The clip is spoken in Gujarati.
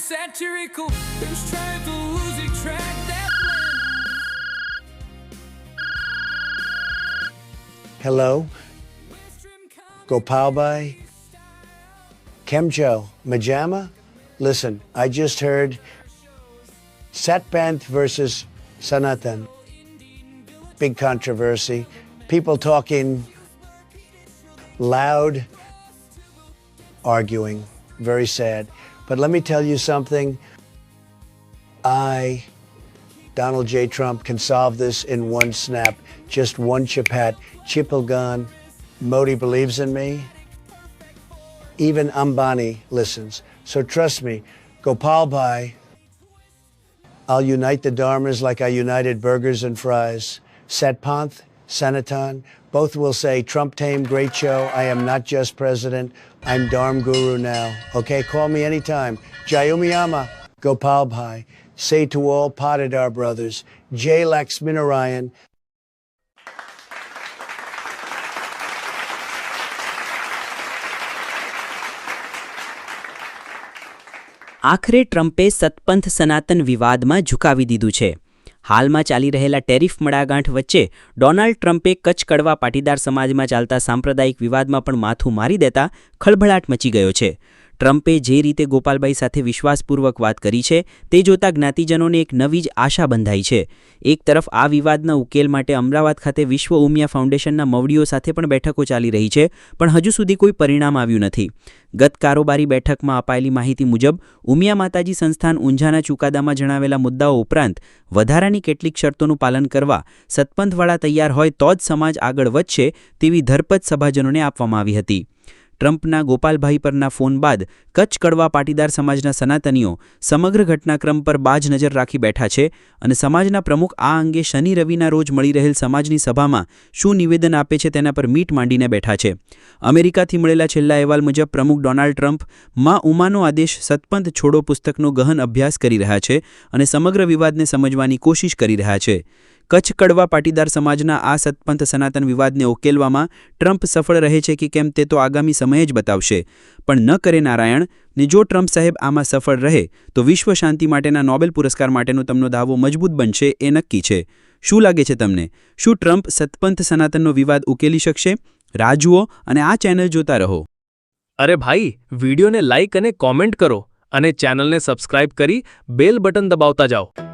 satirical, who's trying to losing track that Hello, Gopalbhai, Kemjo, Majama. Listen, I just heard Satpanth versus Sanatan. Big controversy. People talking loud, arguing. Very sad. But let me tell you something. I Donald J. Trump can solve this in one snap, just one chapat. Chipilgan, Modi believes in me. Even Ambani listens. So trust me, Gopal Bhai, I'll unite the Dharmas like I united burgers and fries. Satpanth, Sanatan, both will say, Trump tamed, great show. I am not just president. I'm Dharm Guru now. Okay, call me anytime. Jayumiyama, Gopal Bhai. Say to all Patidar brothers, Jay Laxminarayan, આખરે ટ્રમ્પે સતપંથ સનાતન વિવાદમાં ઝુકાવી દીધું છે હાલમાં ચાલી રહેલા ટેરિફ મડાગાંઠ વચ્ચે ડોનાલ્ડ ટ્રમ્પે કચ્છ કડવા પાટીદાર સમાજમાં ચાલતા સાંપ્રદાયિક વિવાદમાં પણ માથું મારી દેતા ખળભળાટ મચી ગયો છે. ટ્રમ્પે જે રીતે ગોપાલભાઈ સાથે વિશ્વાસપૂર્વક વાત કરી છે, તે જોતા જ્ઞાતિજનોને એક નવી જ આશા બંધાઈ છે. એક તરફ આ વિવાદના ઉકેલ માટે અમદાવાદ ખાતે વિશ્વ ઉમિયા ફાઉન્ડેશનના મવડીઓ સાથે પણ બેઠકો ચાલી રહી છે, પણ હજુ સુધી કોઈ પરિણામ આવ્યું નથી. ગત કારોબારી બેઠકમાં અપાયેલી માહિતી મુજબ, ઉમિયા માતાજી સંસ્થાન ઊંઝાના ચુકાદામાં જણાવેલા મુદ્દાઓ ઉપરાંત, વધારાની કેટલીક શરતોનું પાલન કરવા સતપંથવાળા તૈયાર હોય તો જ સમાજ આગળ વધશે તેવી ધરપત સભાજનોને આપવામાં આવી હતી. ટ્રમ્પના ગોપાલભાઈ પરના ફોન બાદ કચ્છ કડવા પાટીદાર સમાજના સનાતનીઓ સમગ્ર ઘટનાક્રમ પર બાજ નજર રાખી બેઠા છે અને સમાજના પ્રમુખ આ અંગે શનિ રવિના રોજ મળી રહેલ સમાજની સભામાં શું નિવેદન આપે છે તેના પર મીટ માંડીને બેઠા છે. અમેરિકાથી મળેલા છેલ્લા અહેવાલ મુજબ પ્રમુખ ડોનાલ્ડ ટ્રમ્પમાં ઉમાનો આદેશ સતપંથ છોડો પુસ્તકનો ગહન અભ્યાસ કરી રહ્યા છે અને સમગ્ર વિવાદને સમજવાની કોશિશ કરી રહ્યા છે. કચ્છ કડવા પાટીદાર સમાજના આ સતપંથ સનાતન વિવાદને ઉકેલવામાં ટ્રમ્પ સફળ રહે છે કે કેમ તે તો આગામી સમયે જ બતાવશે. પણ ન કરે નારાયણ, ને જો ટ્રમ્પ સાહેબ આમાં સફળ રહે, તો વિશ્વ શાંતિ માટેના નોબેલ પુરસ્કાર માટેનો તમનો દાવો મજબૂત બનશે એ નક્કી છે. શું લાગે છે તમને? શું ટ્રમ્પ સતપંથ સનાતનનો વિવાદ ઉકેલી શકશે? રાહ જુઓ અને આ ચેનલ જોતા રહો. અરે ભાઈ, વિડીયોને લાઇક અને કોમેન્ટ કરો અને ચેનલને સબસ્ક્રાઇબ કરી બેલ બટન દબાવતા જાઓ.